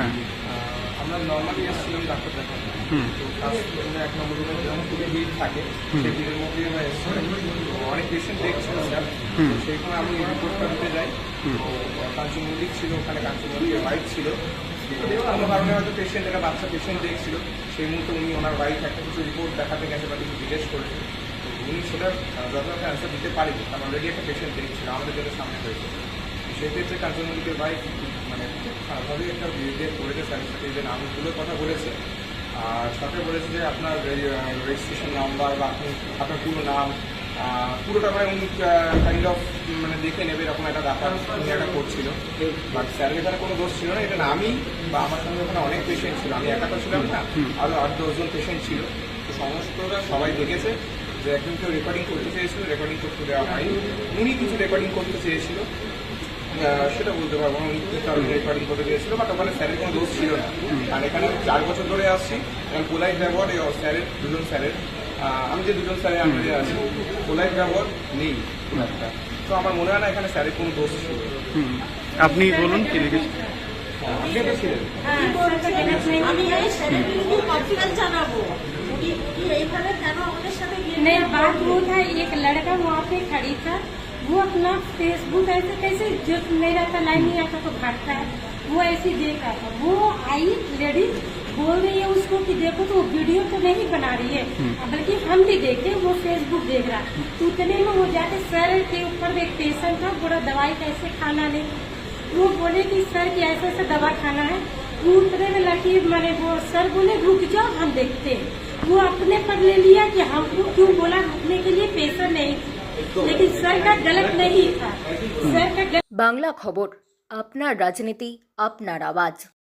হ্যাঁ। আমরা নর্মালি এসেছিলাম ডাক্তার দেখাতে তো ফার্স্ট এক নম্বর রুমে যেমন খুবই ভিড় থাকে সেই ভিড়ের মধ্যে আমরা এসেছিলাম অনেক পেশেন্ট দেখছিল স্যার। সেই সময় আমি রিপোর্টটা দিতে যাই। হুম। মল্লিক ছিল ওখানে কাঞ্চু মল্লিকের বাইক ছিল। কোনো কারণে হয়তো পেশেন্ট একটা বাচ্চা পেশেন্ট দেখছিল। সেই মুহূর্তে উনি ওনার বাইক একটা কিছু রিপোর্ট দেখাতে গেছে বা কিছু জিজ্ঞেস করেছে। উনি আহ, যথাযথ অ্যান্সার দিতে পারেনি। কারণ অলরেডি একটা পেশেন্ট দেখছিল আমাদের সামনে হয়েছে। তো সেই ক্ষেত্রে কাঞ্চন মানে খুব একটা বিহেভিয়ার করেছে স্যারের সাথে যে নামগুলোর কথা বলেছে, আর সাথে বলেছে যে আপনার রেজিস্ট্রেশন নাম্বার বা আপনি আপনার পুরো নাম পুরোটা মানে উনি কাইন্ড অফ মানে দেখে নেবে এরকম একটা ব্যাপার উনি একটা করছিল। বাট স্যারের এখানে কোনো দোষ ছিল না, এটা আমি বা আমার সঙ্গে ওখানে অনেক পেশেন্ট ছিল, আমি একা তো ছিলাম না আরও আট দশজন পেশেন্ট ছিল। তো সমস্তটা সবাই দেখেছে যে একজন কেউ রেকর্ডিং করতে চেয়েছিল রেকর্ডিং করতে দেওয়া হয়নি। উনি কিছু রেকর্ডিং করতে চেয়েছিল। সেটা বলতে পারবো না উনি কি কারণে রেকর্ডিং করতে চেয়েছিল বাট ওখানে স্যারের কোনো দোষ ছিল না আর এখানে চার বছর ধরে আসছি এবং পোলাইট ব্যবহার এই স্যারের দুজন স্যারের আহ, আমি যে দুজন স্যারের আন্ডারে আছি পোলাইট ব্যবহার নেই খুব একটা তো আমার মনে হয় না এখানে স্যারের কোনো দোষ ছিল হুম আপনি বলুন কি লিখেছেন আপনি তো ছিলেন কি বলছে? আমি এই সেলিব্রিটি কনফিডেন্স জানাবো উনি উনি এইভাবে কেন আমাদের সাথে গিয়ে नहीं बात वो था एक लड़का वहाँ पे खड़ी था वो अपना फेसबुक ऐसे कैसे जो नहीं रहता लाइन नहीं आता तो भागता है वो ऐसे देख रहा था। वो आई लेडीज़ बोल रही है उसको कि देखो तो वो वीडियो तो नहीं बना रही है बल्कि हम भी देखे वो फेसबुक देख रहा। उतने में वो जाके सर के ऊपर एक पेशेंट था बोला दवाई कैसे खाना नहीं वो बोले कि सर की ऐसा ऐसा दवा खाना है। वो उतने में लकी मैंने वो सर बोले रुक जाओ हम देखते हैं। वो अपने पर ले लिया कि हमको क्यों बोला रुकने के लिए पैसा नहीं लेकिन सर का गलत नहीं था सर का गलत বাংলা খবর আপনার রাজনীতি আপনার আওয়াজ